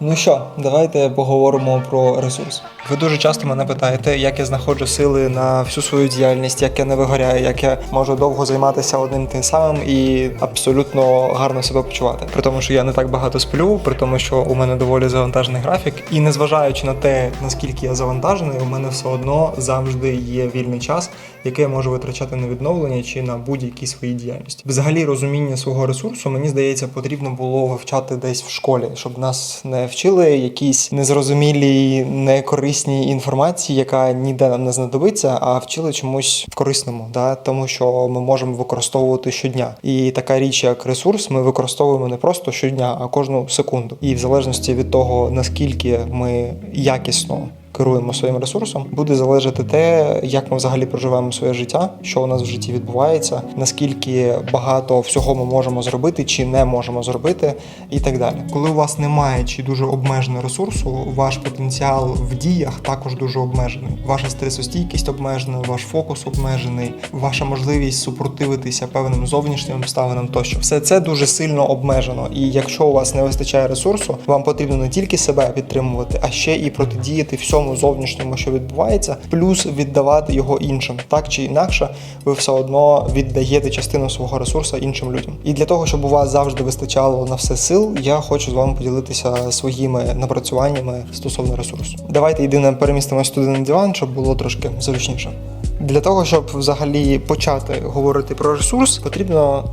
Ну що, давайте поговоримо про ресурс. Ви дуже часто мене питаєте, як я знаходжу сили на всю свою діяльність, як я не вигоряю, як я можу довго займатися одним тим самим і абсолютно гарно себе почувати. При тому, що я не так багато сплю, при тому, що у мене доволі завантажений графік. І незважаючи на те, наскільки я завантажений, у мене все одно завжди є вільний час, який я можу витрачати на відновлення чи на будь-які свої діяльності. Взагалі, розуміння свого ресурсу, мені здається, потрібно було вивчати десь в школі, щоб нас не вчили якісь незрозумілі, некорисні інформації, яка ніде нам не знадобиться, а вчили чомусь в корисному, да? тому що ми можемо використовувати щодня. І така річ, як ресурс, ми використовуємо не просто щодня, а кожну секунду. І в залежності від того, наскільки ми якісно керуємо своїм ресурсом, буде залежати те, як ми взагалі проживаємо своє життя, що у нас в житті відбувається, наскільки багато всього ми можемо зробити чи не можемо зробити, і так далі. Коли у вас немає чи дуже обмежений ресурсу, ваш потенціал в діях також дуже обмежений. Ваша стресостійкість обмежена, ваш фокус обмежений, ваша можливість супротивитися певним зовнішнім обставинам тощо. Все це дуже сильно обмежено. І якщо у вас не вистачає ресурсу, вам потрібно не тільки себе підтримувати, а ще і протидіяти всьому зовнішньому, що відбувається, плюс віддавати його іншим. Так чи інакше, ви все одно віддаєте частину свого ресурсу іншим людям. І для того, щоб у вас завжди вистачало на все сил, я хочу з вами поділитися своїми напрацюваннями стосовно ресурсу. Давайте єдине перемістимось туди на диван, щоб було трошки зручніше. Для того, щоб взагалі почати говорити про ресурс, потрібно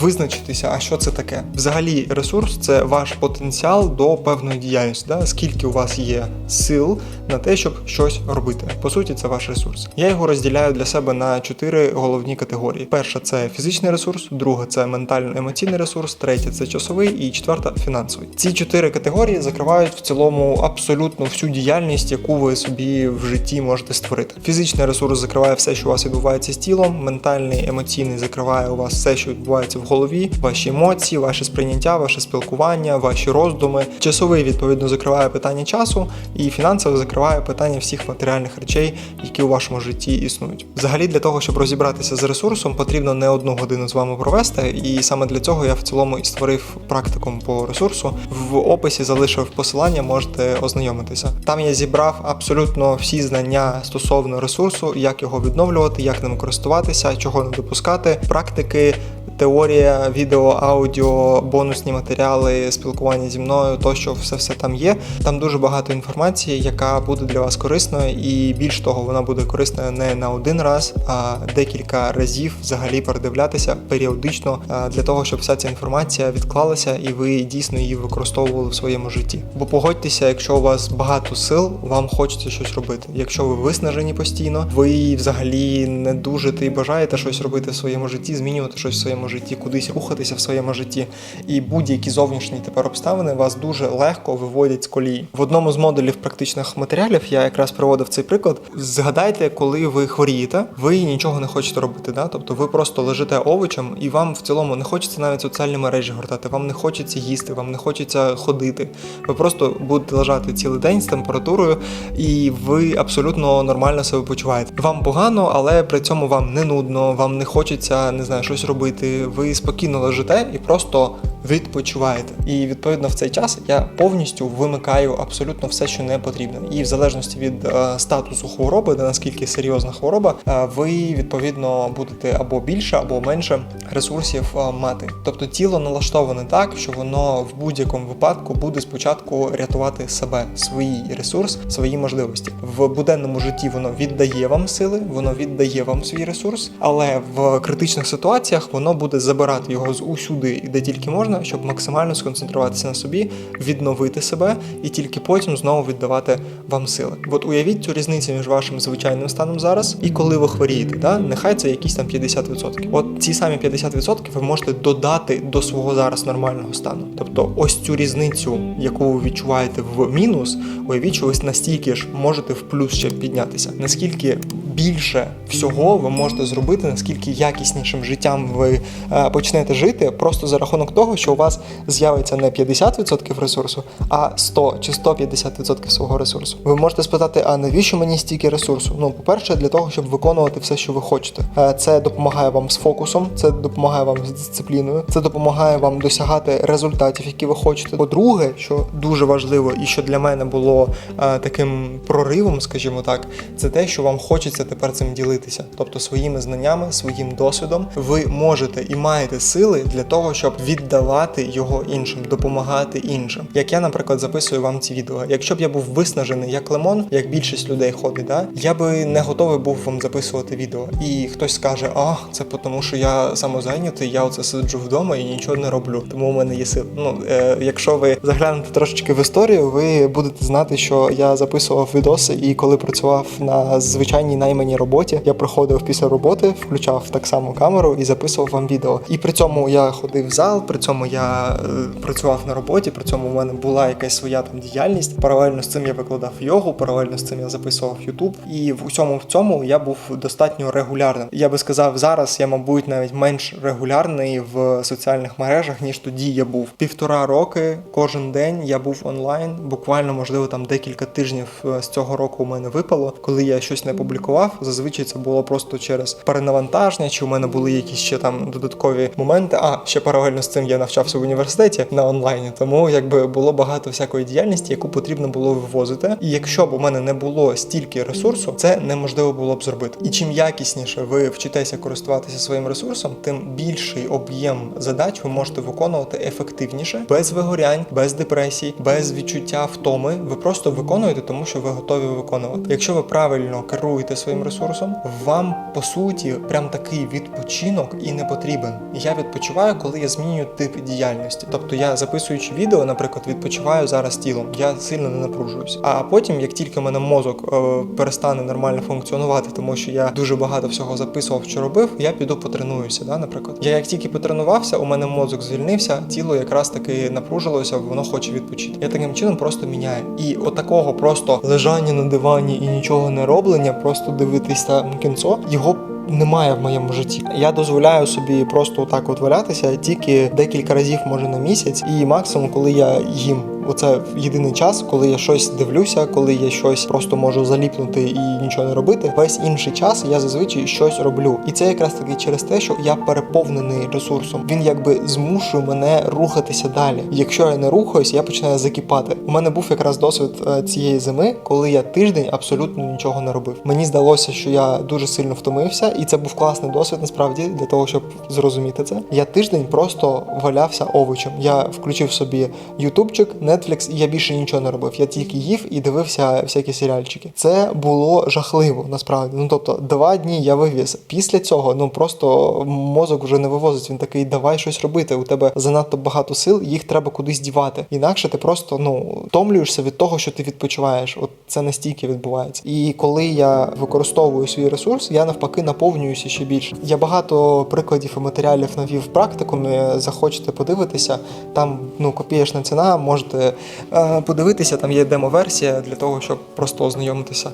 визначитися, а що це таке. Взагалі, ресурс це ваш потенціал до певної діяльності. Да? Скільки у вас є сил на те, щоб щось робити. По суті, це ваш ресурс. Я його розділяю для себе на чотири головні категорії: перша це фізичний ресурс, друга це ментально-емоційний ресурс, третя це часовий і четверта фінансовий. Ці чотири категорії закривають в цілому абсолютно всю діяльність, яку ви собі в житті можете створити. Фізичний ресурс закриває все, що у вас відбувається з тілом. Ментальний, емоційний закриває у вас все, що відбувається в голові, ваші емоції, ваше сприйняття, ваше спілкування, ваші роздуми. Часовий відповідно закриває питання часу, і фінансовий закриває питання всіх матеріальних речей, які у вашому житті існують. Взагалі, для того, щоб розібратися з ресурсом, потрібно не одну годину з вами провести, і саме для цього я в цілому і створив практикум по ресурсу. В описі залишив посилання, можете ознайомитися. Там я зібрав абсолютно всі знання стосовно ресурсу, як його відновлювати, як ним користуватися, чого не допускати, практики. Теорія, відео, аудіо, бонусні матеріали, спілкування зі мною, тощо все все там є. Там дуже багато інформації, яка буде для вас корисною, і більш того, вона буде корисною не на один раз, а декілька разів взагалі передивлятися періодично для того, щоб вся ця інформація відклалася і ви дійсно її використовували в своєму житті. Бо погодьтеся, якщо у вас багато сил, вам хочеться щось робити. Якщо ви виснажені постійно, ви взагалі не дуже і бажаєте щось робити в своєму житті, змінювати щось в своєму житті, кудись рухатися в своєму житті. І будь-які зовнішні тепер обставини вас дуже легко виводять з колії. В одному з модулів практичних матеріалів я якраз приводив цей приклад. Згадайте, коли ви хворієте, ви нічого не хочете робити. Да? Тобто ви просто лежите овочем, і вам в цілому не хочеться навіть соціальні мережі гортати, вам не хочеться їсти, вам не хочеться ходити. Ви просто будете лежати цілий день з температурою, і ви абсолютно нормально себе почуваєте. Вам погано, але при цьому вам не нудно, вам не хочеться не знаю, щось робити. Ви спокійно лежите і просто відпочиваєте. І відповідно в цей час я повністю вимикаю абсолютно все, що не потрібно. І в залежності від е, статусу хвороби, де наскільки серйозна хвороба, е, ви відповідно будете або більше, або менше ресурсів е, мати. Тобто тіло налаштоване так, що воно в будь-якому випадку буде спочатку рятувати себе, свій ресурс, свої можливості. В буденному житті воно віддає вам сили, воно віддає вам свій ресурс, але в критичних ситуаціях воно буде забирати його з усюди, де тільки можна, щоб максимально сконцентруватися на собі, відновити себе і тільки потім знову віддавати вам сили. От уявіть цю різницю між вашим звичайним станом зараз і коли ви хворієте. Да? Нехай це якісь там 50%. От ці самі 50% ви можете додати до свого зараз нормального стану. Тобто, ось цю різницю, яку ви відчуваєте в мінус, уявіть, що ви настільки ж можете в плюс ще піднятися. Наскільки більше всього ви можете зробити, наскільки якіснішим життям ви е, почнете жити, просто за рахунок того, що у вас з'явиться не 50% ресурсу, а 100 чи 150% свого ресурсу. Ви можете спитати, а навіщо мені стільки ресурсу? Ну, по-перше, для того, щоб виконувати все, що ви хочете. Е, Це допомагає вам з фокусом, це допомагає вам з дисципліною, це допомагає вам досягати результатів, які ви хочете. По-друге, що дуже важливо і що для мене було е, таким проривом, скажімо так, це те, що вам хочеться тепер цим ділитися, тобто своїми знаннями, своїм досвідом. Ви можете і маєте сили для того, щоб віддавати його іншим, допомагати іншим. Як я, наприклад, записую вам ці відео. Якщо б я був виснажений як лимон, як більшість людей ходить, да, я би не готовий був вам записувати відео. І хтось скаже, а це тому, що я самозайнятий, я оце сиджу вдома і нічого не роблю. Тому у мене є сил. Ну е, якщо ви заглянете трошечки в історію, ви будете знати, що я записував відоси, і коли працював на звичайній найманій роботі, я приходив після роботи, включав так само камеру і записував вам відео. І при цьому я ходив в зал, при цьому я е, працював на роботі, при цьому в мене була якась своя там діяльність. Паралельно з цим я викладав йогу, паралельно з цим я записував Ютуб. І в усьому в цьому я був достатньо регулярним. Я би сказав, зараз я, мабуть, навіть менш регулярний в соціальних мережах, ніж тоді я був. Півтора роки кожен день я був онлайн. Буквально, можливо, там декілька тижнів е, з цього року у мене випало, коли я щось не публікував. Зазвичай це було просто через перенавантаження, чи у мене були якісь ще там додаткові моменти. А ще паралельно з цим я навчався в університеті на онлайні, тому якби було багато всякої діяльності, яку потрібно було вивозити. І якщо б у мене не було стільки ресурсу, це неможливо було б зробити. І чим якісніше ви вчитеся користуватися своїм ресурсом, тим більший об'єм задач ви можете виконувати ефективніше, без вигорянь, без депресій, без відчуття втоми. Ви просто виконуєте, тому що ви готові виконувати. Якщо ви правильно керуєте своїм ресурсом, вам по суті прям такий відпочинок і не потрібен. Я відпочиваю, коли я змінюю тип діяльності. Тобто я записуючи відео, наприклад, відпочиваю зараз тілом. Я сильно не напружуюсь. А потім, як тільки в мене мозок е, перестане нормально функціонувати, тому що я дуже багато всього записував, що робив, я піду потренуюся. Да, наприклад, я як тільки потренувався, у мене мозок звільнився, тіло якраз таки напружилося, воно хоче відпочити. Я таким чином просто міняю. І отакого просто лежання на дивані і нічого не роблення, просто дивитися там кінцо, його немає в моєму житті. Я дозволяю собі просто так от валятися тільки декілька разів, може на місяць, і максимум, коли я їм. Оце єдиний час, коли я щось дивлюся, коли я щось просто можу заліпнути і нічого не робити. Весь інший час я зазвичай щось роблю. І це якраз таки через те, що я переповнений ресурсом. Він якби змушує мене рухатися далі. Якщо я не рухаюсь, я починаю закипати. У мене був якраз досвід е, цієї зими, коли я тиждень абсолютно нічого не робив. Мені здалося, що я дуже сильно втомився, і це був класний досвід насправді для того, щоб зрозуміти це. Я тиждень просто валявся овочем. Я включив собі ютубчик, Netflix, і я більше нічого не робив. Я тільки їв і дивився всякі серіальчики. Це було жахливо насправді. Ну тобто, два дні я вивіз. Після цього ну просто мозок вже не вивозить. Він такий, давай щось робити. У тебе занадто багато сил, їх треба кудись дівати. Інакше ти просто ну втомлюєшся від того, що ти відпочиваєш. От це настільки відбувається. І коли я використовую свій ресурс, я навпаки наповнююся ще більше. Я багато прикладів і матеріалів навів практикумі. Захочете подивитися. Там ну копієшна ціна, можете е, подивитися. Там є демо-версія для того, щоб просто ознайомитися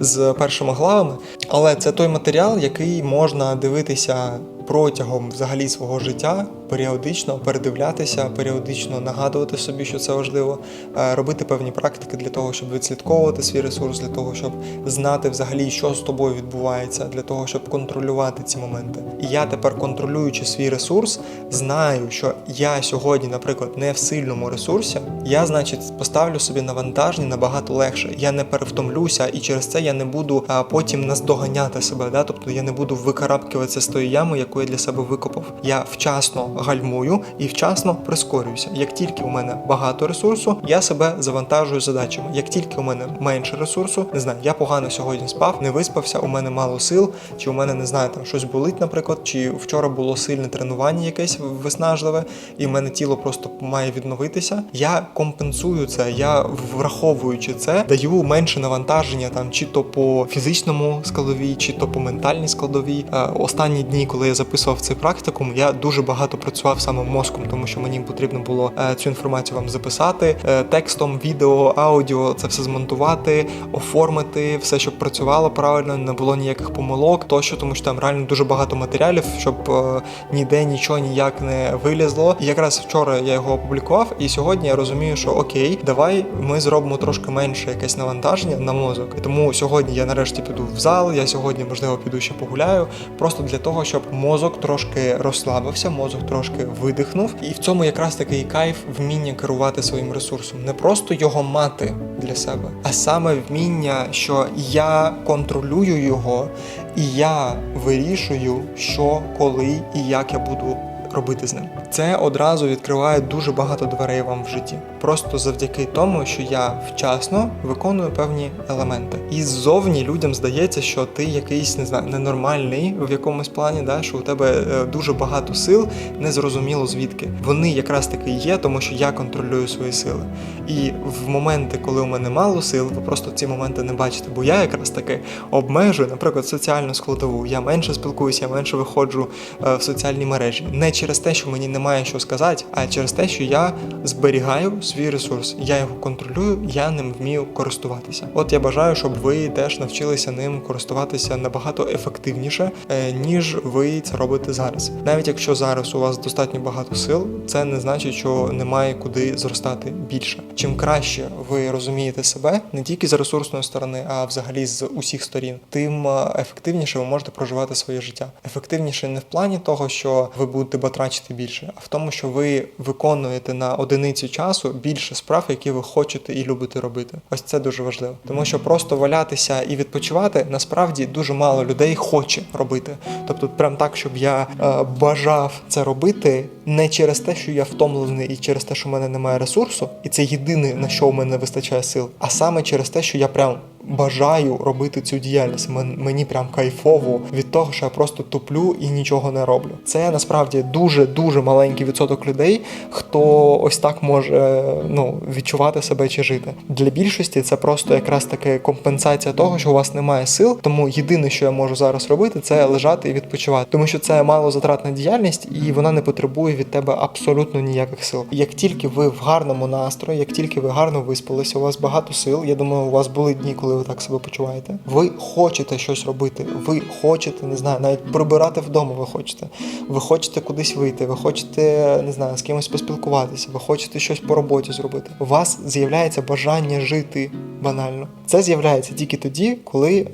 з першими главами. Але це той матеріал, який можна дивитися протягом взагалі свого життя, періодично передивлятися, періодично нагадувати собі, що це важливо, е, робити певні практики для того, щоб відслідковувати свій ресурс, для того, щоб знати взагалі, що з тобою відбувається, для того, щоб контролювати ці моменти. І я тепер, контролюючи свій ресурс, знаю, що я сьогодні, наприклад, не в сильному ресурсі, я, значить, поставлю собі навантаження набагато легше. Я не перевтомлюся, і через це я не буду а, потім наздоганяти себе. Да? Тобто я не буду викарабкуватися з тої ями, яку я для себе викопав. Я вчасно гальмую і вчасно прискорююся. Як тільки у мене багато ресурсу, я себе завантажую задачами. Як тільки у мене менше ресурсу, не знаю, я погано сьогодні спав, не виспався, у мене мало сил, чи у мене не знаю, там щось болить, наприклад, чи вчора було сильне тренування якесь виснажливе, і в мене тіло просто має відновитися. Я компенсую це, я враховуючи це, даю менше навантаження там, чи то по фізичному складовій, чи то по ментальній складовій. Е, Останні дні, коли я записував цей практикум, я дуже багато працював саме мозком, тому що мені потрібно було е, цю інформацію вам записати е, текстом, відео, аудіо, це все змонтувати, оформити, все, щоб працювало правильно, не було ніяких помилок, тощо, тому що там реально дуже багато матеріалів, щоб е, ніде нічого ніяк не вилізло. І якраз вчора я його опублікував, і сьогодні я розумію, що окей, давай ми зробимо трошки менше якесь навантаження на мозок. Тому сьогодні я нарешті піду в зал. Я сьогодні можливо піду ще погуляю, просто для того, щоб мозок трошки розслабився, мозок трошки видихнув. І в цьому якраз такий кайф вміння керувати своїм ресурсом, не просто його мати для себе, а саме вміння, що я контролюю його, і я вирішую, що, коли і як я буду робити з ним. Це одразу відкриває дуже багато дверей вам в житті. Просто завдяки тому, що я вчасно виконую певні елементи. І ззовні людям здається, що ти якийсь не знаю, ненормальний в якомусь плані, да, що у тебе е, дуже багато сил, незрозуміло звідки. Вони якраз таки є, тому що я контролюю свої сили. І в моменти, коли у мене мало сил, ви просто ці моменти не бачите. Бо я якраз таки обмежую, наприклад, соціальну складову. Я менше спілкуюся, я менше виходжу е, в соціальні мережі. Не через те, що мені немає що сказати, а через те, що я зберігаю свій ресурс. Я його контролюю, я ним вмію користуватися. От я бажаю, щоб ви теж навчилися ним користуватися набагато ефективніше, е, ніж ви це робите зараз. Навіть якщо зараз у вас достатньо багато сил, це не значить, що немає куди зростати більше. Чим краще ви розумієте себе не тільки з ресурсної сторони, а взагалі з усіх сторін, тим е, ефективніше ви можете проживати своє життя. Ефективніше не в плані того, що ви будете батрачити більше, а в тому, що ви виконуєте на одиницю часу більше справ, які ви хочете і любите робити. Ось це дуже важливо, тому що просто валятися і відпочивати насправді дуже мало людей хоче робити. Тобто, прям так, щоб я е, бажав це робити не через те, що я втомлений, і через те, що в мене немає ресурсу, і це єдине на що в мене вистачає сил, а саме через те, що я прям бажаю робити цю діяльність. Мен- Мені прям кайфово від того, що я просто туплю і нічого не роблю. Це насправді дуже дуже маленький відсоток людей, хто ось так може ну відчувати себе чи жити. Для більшості це просто якраз таки компенсація того, що у вас немає сил. Тому єдине, що я можу зараз робити, це лежати і відпочивати, тому що це малозатратна діяльність, і вона не потребує від тебе абсолютно ніяких сил. Як тільки ви в гарному настрої, як тільки ви гарно виспалися, у вас багато сил. Я думаю, у вас були дні, коли ви так себе почуваєте. Ви хочете щось робити. Ви хочете, не знаю, навіть прибирати вдома. Ви хочете. Ви хочете кудись вийти. Ви хочете, не знаю, з кимось поспілкуватися. Ви хочете щось по роботі зробити. У вас з'являється бажання жити банально. Це з'являється тільки тоді, коли е,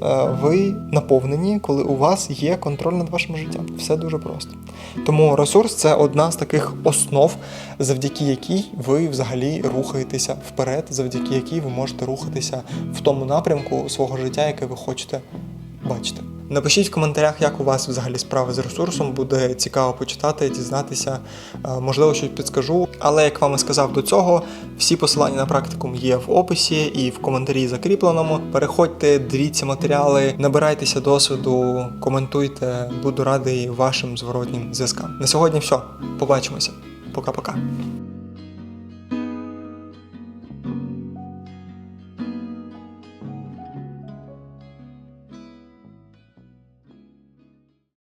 ви наповнені, коли у вас є контроль над вашим життям. Все дуже просто. Тому ресурс це одна з таких основ, завдяки якій ви взагалі рухаєтеся вперед, завдяки якій ви можете рухатися в тому напрямку свого життя, яке ви хочете бачити. Напишіть в коментарях, як у вас взагалі справи з ресурсом. Буде цікаво почитати, дізнатися. Е, Можливо, щось підскажу. Але як вам і сказав до цього, всі посилання на практикум є в описі і в коментарі закріпленому. Переходьте, дивіться матеріали, набирайтеся досвіду, коментуйте. Буду радий вашим зворотнім зв'язкам. На сьогодні все. Побачимося. Пока-пока.